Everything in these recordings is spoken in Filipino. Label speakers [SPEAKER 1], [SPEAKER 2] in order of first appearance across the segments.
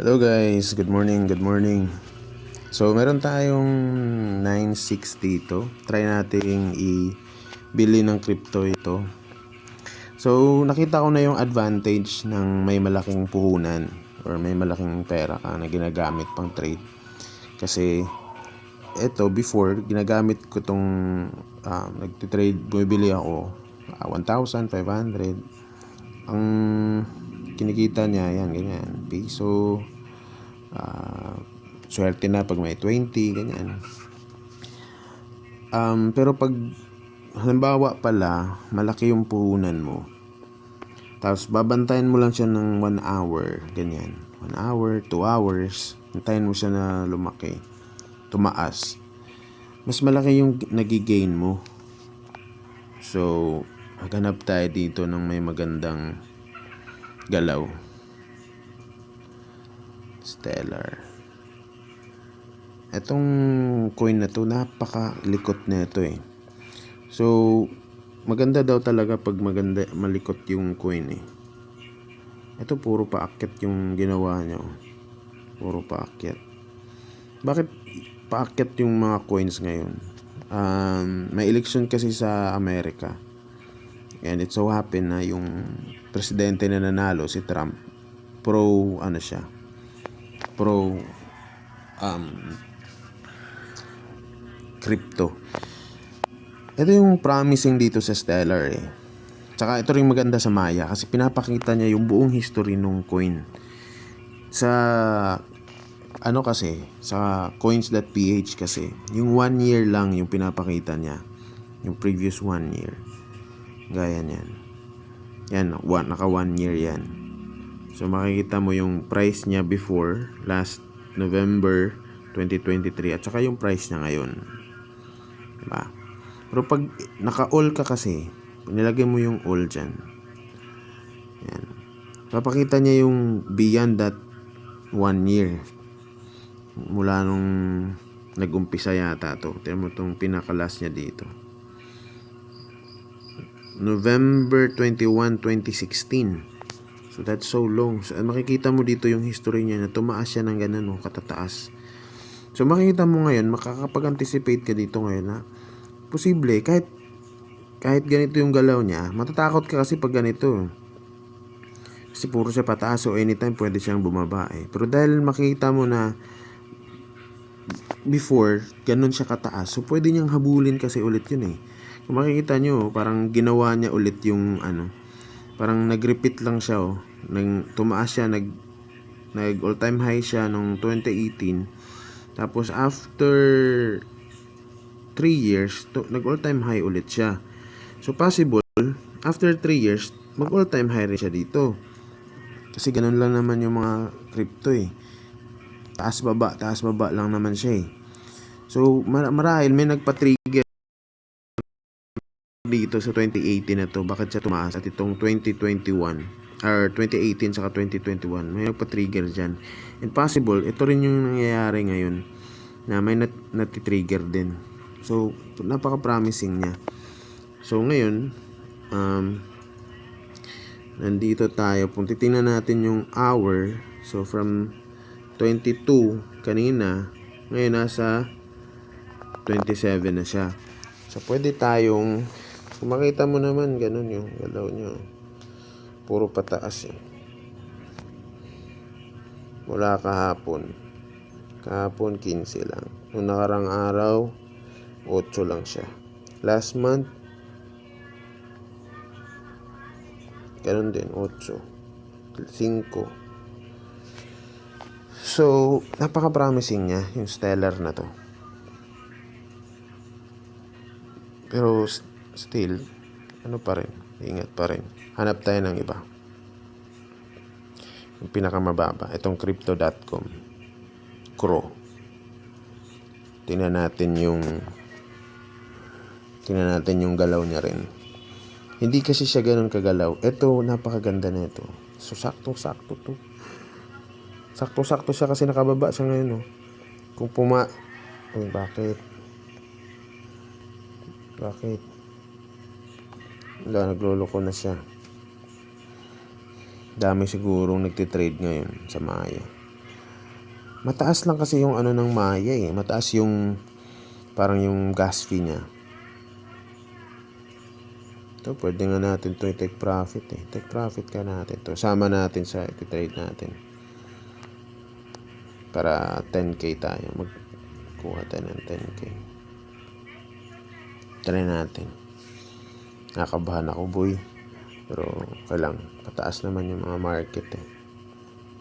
[SPEAKER 1] Hello guys, good morning, good morning. So meron tayong 960 dito. Try nating i-bili ng crypto ito. So nakita ko na yung advantage ng may malaking puhunan or may malaking pera ka na ginagamit pang trade. Kasi ito before ginagamit ko tong um, nagtitrade bumibili ako ah, 1,500 ang kinikita niya yan ganyan. Piso. Ah, swerte na pag may 20 ganyan. Um, pero pag halimbawa pala malaki yung puhunan mo tapos babantayan mo lang siya ng 1 hour ganyan. 1 hour 2 hours hintayin mo siya na lumaki tumaas. Mas malaki yung nagigain mo. So maghanap tayo dito ng may magandang galaw. Stellar. Etong coin na to napakalikot na ito eh. So maganda daw talaga pag maganda malikot yung coin eh. Ito puro paakyat yung ginawa nyo puro paakyat. Bakit paakyat yung mga coins ngayon? Um, may election kasi sa Amerika. And it so happen na yung presidente na nanalo si Trump pro ano siya pro um, crypto. Ito yung promising dito sa Stellar eh. Tsaka ito rin maganda sa Maya kasi pinapakita niya yung buong history ng coin. Sa ano kasi sa coins.ph kasi yung one year lang yung pinapakita niya. Yung previous one year. Gaya niyan yan one, naka one year yan. So makikita mo yung price niya before last November 2023 at saka yung price niya ngayon. Diba? Pero pag naka-all ka kasi nilagay mo yung all dyan. Yan. Papakita niya yung beyond that one year. Mula nung nag-umpisa yata to. Tignan mo itong pinakalas niya dito. November 21, 2016. So that's so long. So, makikita mo dito yung history niya na tumaas siya ng ganun, no, katataas. So makikita mo ngayon, makakapag-anticipate ka dito ngayon na posible kahit kahit ganito yung galaw niya, matatakot ka kasi pag ganito. Kasi puro siya pataas so anytime pwede siyang bumaba eh. Pero dahil makita mo na before, ganun siya kataas. So, pwede niyang habulin kasi ulit yun eh. Kung makikita nyo, parang ginawa niya ulit yung ano, parang nag-repeat lang siya oh. Nang, tumaas siya, nag, nag all-time high siya nung 2018. Tapos, after 3 years, to, nag all-time high ulit siya. So, possible, after 3 years, mag all-time high rin siya dito. Kasi ganun lang naman yung mga crypto eh taas baba, taas baba lang naman siya eh. So, mar- marahil may nagpa-trigger dito sa 2018 na to. Bakit siya tumaas? At itong 2021 or 2018 saka 2021 may nagpa-trigger dyan. And possible, ito rin yung nangyayari ngayon na may nat natitrigger din. So, napaka-promising niya. So, ngayon, um, nandito tayo. Kung titingnan natin yung hour, so from 22 kanina, ngayon nasa 27 na siya. So, pwede tayong, kung makita mo naman, ganun yung galaw nyo. Puro pataas eh. Mula kahapon. Kahapon, 15 lang. Nung nakarang araw, 8 lang siya. Last month, ganun din, 8. 5. So, napaka-promising niya, yung stellar na to. Pero, still, ano pa rin, ingat pa rin. Hanap tayo ng iba. Yung pinakamababa, itong crypto.com. Crow. Tingnan natin yung tingnan natin yung galaw niya rin. Hindi kasi siya ganun kagalaw. Ito, napakaganda na ito. So, sakto-sakto to. Sakto-sakto siya kasi nakababa siya ngayon, no. Kung puma... Uy, bakit? Bakit? Wala, nagloloko na siya. Dami sigurong nagtitrade ngayon sa Maya. Mataas lang kasi yung ano ng Maya eh. Mataas yung parang yung gas fee niya. Ito, pwede nga natin to take profit eh. Take profit ka natin to. Sama natin sa iti-trade natin. Para 10k tayo. Magkuha tayo ng 10k. Try natin. Nakabahan ako boy. Pero kailang pataas naman yung mga market eh.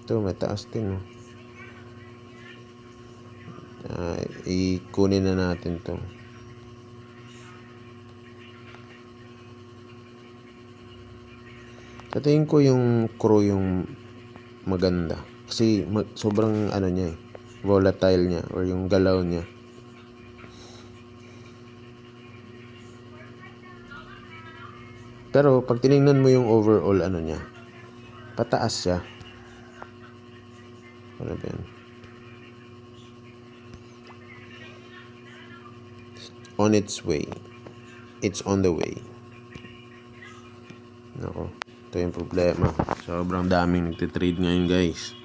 [SPEAKER 1] Ito, may taas din oh. Ah, ikunin na natin to. Sa tingin ko yung crew yung maganda. Kasi sobrang ano niya eh. Volatile niya or yung galaw niya. Pero pag tinignan mo yung overall ano niya, pataas siya. Ano ba yan? On its way. It's on the way. Nako, ito yung problema. Sobrang daming nagtitrade ngayon guys.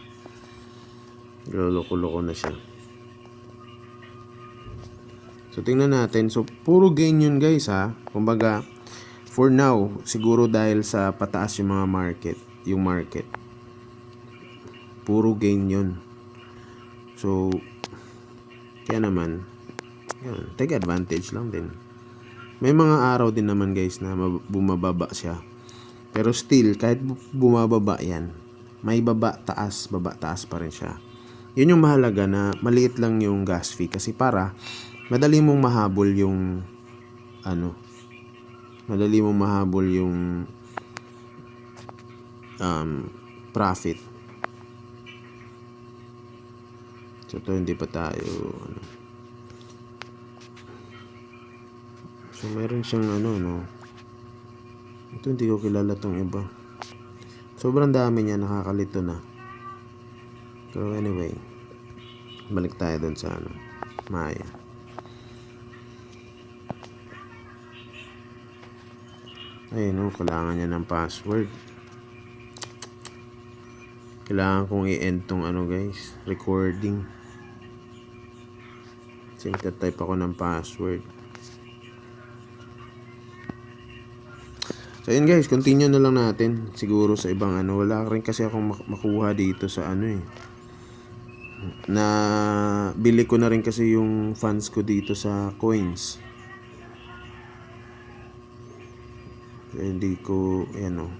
[SPEAKER 1] Loko-loko na siya. So tingnan natin. So puro gain yun guys ha. Kumbaga, for now, siguro dahil sa pataas yung mga market, yung market. Puro gain yun. So, kaya naman, yan, take advantage lang din. May mga araw din naman guys na mab- bumababa siya. Pero still, kahit bu- bumababa yan, may baba, taas, baba, taas pa rin siya. Yun yung mahalaga na maliit lang yung gas fee kasi para madali mong mahabol yung ano, madali mong mahabol yung um, profit. So, ito hindi pa tayo ano. So, meron siyang ano, no. Ito hindi ko kilala tong iba. Sobrang dami niya, nakakalito na. Pero anyway, balik tayo dun sa ano, Maya. Ayun, no, kailangan niya ng password. Kailangan kong i-end tong ano guys, recording. Kasi type ako ng password. So yun guys, continue na lang natin. Siguro sa ibang ano, wala rin kasi akong mak- makuha dito sa ano eh. Na bili ko na rin kasi yung funds ko dito sa coins. So, hindi ko, ayan o.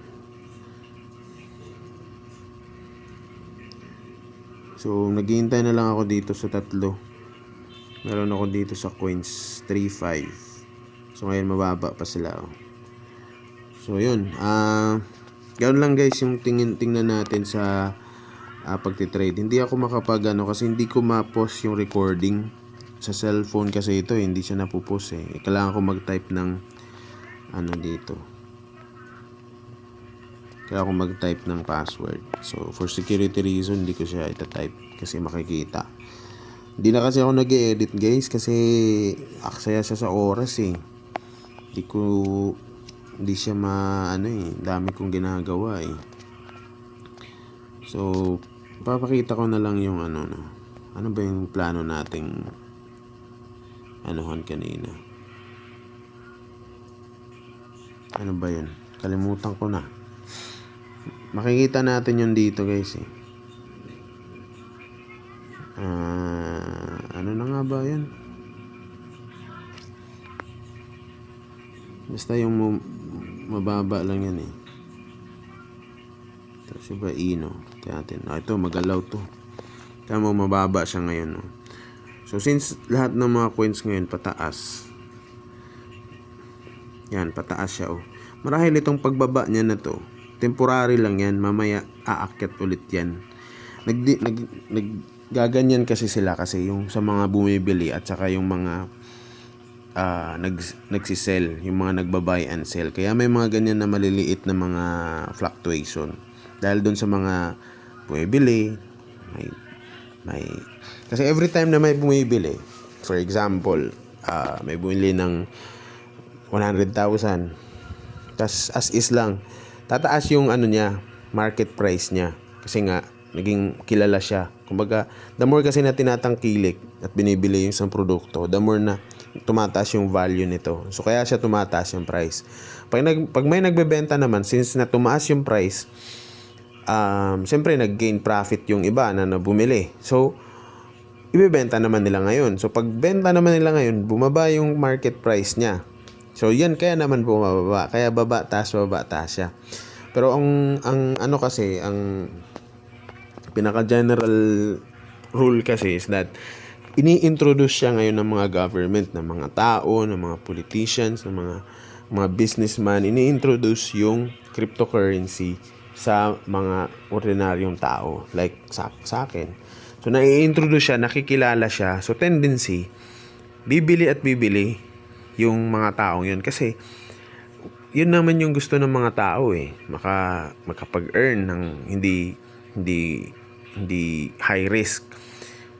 [SPEAKER 1] So, naghihintay na lang ako dito sa tatlo. Meron ako dito sa coins 3.5. So, ngayon mababa pa sila. Oh. So, yun. Ah, ganoon lang guys yung tingin tingnan natin sa ah, pagtitrade. Hindi ako makapag ano kasi hindi ko ma-post yung recording sa cellphone kasi ito, eh, hindi siya napupost eh. Kailangan ko mag-type ng ano dito. Kailangan ko mag-type ng password. So, for security reason, hindi ko siya ita-type kasi makikita. Hindi na kasi ako nag edit guys kasi aksaya siya sa oras eh. Hindi ko hindi siya ma ano eh, dami kong ginagawa eh. So, papakita ko na lang yung ano no. Ano ba yung plano nating anuhan kanina? Ano ba yun? Kalimutan ko na. Makikita natin yun dito guys eh. Ah, ano na nga ba yan? Basta yung mababa lang yan eh. Ito si ba Ino. Kaya natin. Ah, ito magalaw to. Mo mababa siya ngayon. No? So since lahat ng mga coins ngayon pataas. Yan, pataas siya oh. Marahil itong pagbaba niya na to. Temporary lang yan. Mamaya aakyat ulit yan. Nag, nag, nag, kasi sila kasi yung sa mga bumibili at saka yung mga ah nag, nagsisell, yung mga nagbabuy and sell. Kaya may mga ganyan na maliliit na mga fluctuation. Dahil doon sa mga bumibili, may, may, kasi every time na may bumibili, for example, ah may bumili ng 100,000, tas as is lang, tataas yung ano niya, market price niya. Kasi nga, naging kilala siya. Kumbaga, the more kasi na tinatangkilik at binibili yung isang produkto, the more na tumataas yung value nito. So, kaya siya tumataas yung price. Pag, nag, pag may nagbebenta naman, since na tumaas yung price, um, siyempre nag-gain profit yung iba na, na bumili. So, ibebenta naman nila ngayon. So, pag benta naman nila ngayon, bumaba yung market price niya. So, yan kaya naman bumababa. Kaya baba, taas, baba, taas siya. Pero ang, ang ano kasi, ang pinaka-general rule kasi is that ini-introduce siya ngayon ng mga government, ng mga tao, ng mga politicians, ng mga mga businessman, ini-introduce yung cryptocurrency sa mga ordinaryong tao like sa, sa akin. So nai-introduce siya, nakikilala siya. So tendency, bibili at bibili yung mga taong yun kasi yun naman yung gusto ng mga tao eh. Maka makapag-earn ng hindi hindi hindi high risk.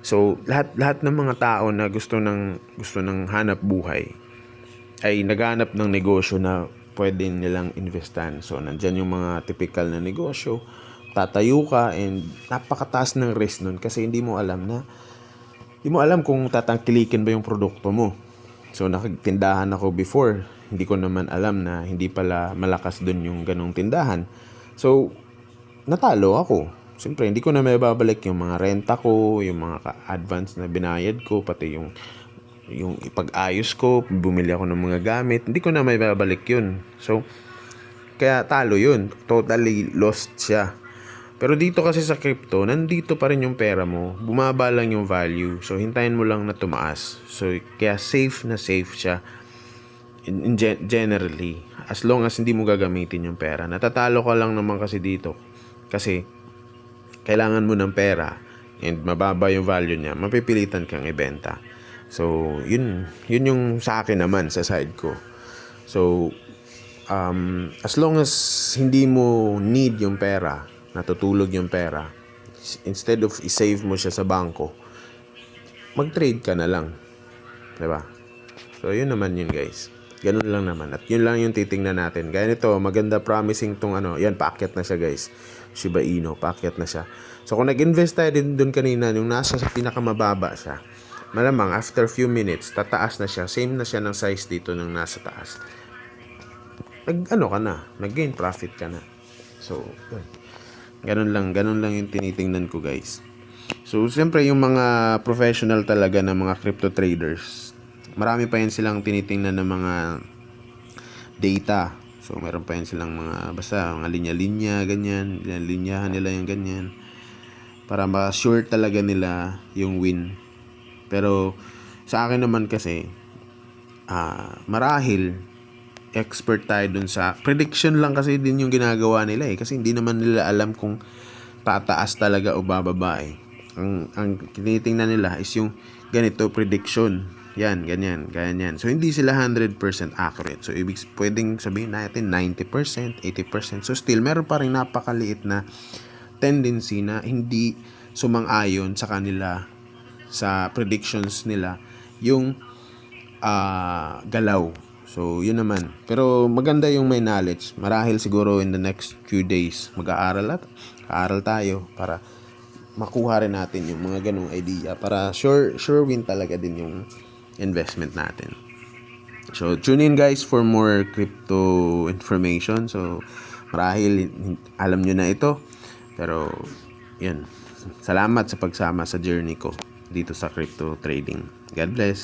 [SPEAKER 1] So lahat lahat ng mga tao na gusto ng gusto ng hanap buhay ay naghanap ng negosyo na pwede nilang investan. So nandiyan yung mga typical na negosyo. Tatayo ka and napakataas ng risk nun kasi hindi mo alam na hindi mo alam kung tatangkilikin ba yung produkto mo. So nakagtindahan ako before, hindi ko naman alam na hindi pala malakas dun yung ganong tindahan. So natalo ako. Siyempre, hindi ko na may babalik yung mga renta ko, yung mga advance na binayad ko, pati yung yung ipag-ayos ko, bumili ako ng mga gamit, hindi ko na may babalik yun. So, kaya talo yun. Totally lost siya. Pero dito kasi sa crypto, nandito pa rin yung pera mo. Bumaba lang yung value. So, hintayin mo lang na tumaas. So, kaya safe na safe siya. In, in gen- generally. As long as hindi mo gagamitin yung pera. Natatalo ka lang naman kasi dito. Kasi, kailangan mo ng pera and mababa yung value niya, mapipilitan kang ibenta. So, yun, yun yung sa akin naman, sa side ko. So, um, as long as hindi mo need yung pera, natutulog yung pera, instead of i-save mo siya sa bangko, mag-trade ka na lang. ba? So, yun naman yun guys. Ganun lang naman. At yun lang yung titingnan natin. Gaya nito, maganda promising tong ano. Yan, paakyat na siya guys. Shiba Inu, paakyat na siya. So, kung nag-invest tayo din dun kanina, yung nasa sa pinakamababa siya, malamang after few minutes, tataas na siya. Same na siya ng size dito ng nasa taas. Nag, ano ka na, nag-gain profit ka na. So, yun. Ganun lang, ganun lang yung tinitingnan ko guys. So, siyempre yung mga professional talaga na mga crypto traders, marami pa yan silang tinitingnan ng mga data. So, meron pa yan silang mga, basta mga linya-linya, ganyan. Linyahan nila yung ganyan. Para ma-sure talaga nila yung win. Pero, sa akin naman kasi, ah marahil, expert tayo dun sa, prediction lang kasi din yung ginagawa nila eh. Kasi hindi naman nila alam kung tataas talaga o bababa eh. Ang, ang tinitingnan nila is yung ganito prediction. Yan, ganyan, ganyan. So, hindi sila 100% accurate. So, ibig pwedeng sabihin natin 90%, 80%. So, still, meron pa rin napakaliit na tendency na hindi sumang-ayon sa kanila sa predictions nila yung ah, galaw. So, yun naman. Pero maganda yung may knowledge. Marahil siguro in the next few days mag-aaral at aaral tayo para makuha rin natin yung mga ganong idea para sure sure win talaga din yung investment natin. So, tune in guys for more crypto information. So, marahil alam nyo na ito. Pero, yun. Salamat sa pagsama sa journey ko dito sa crypto trading. God bless.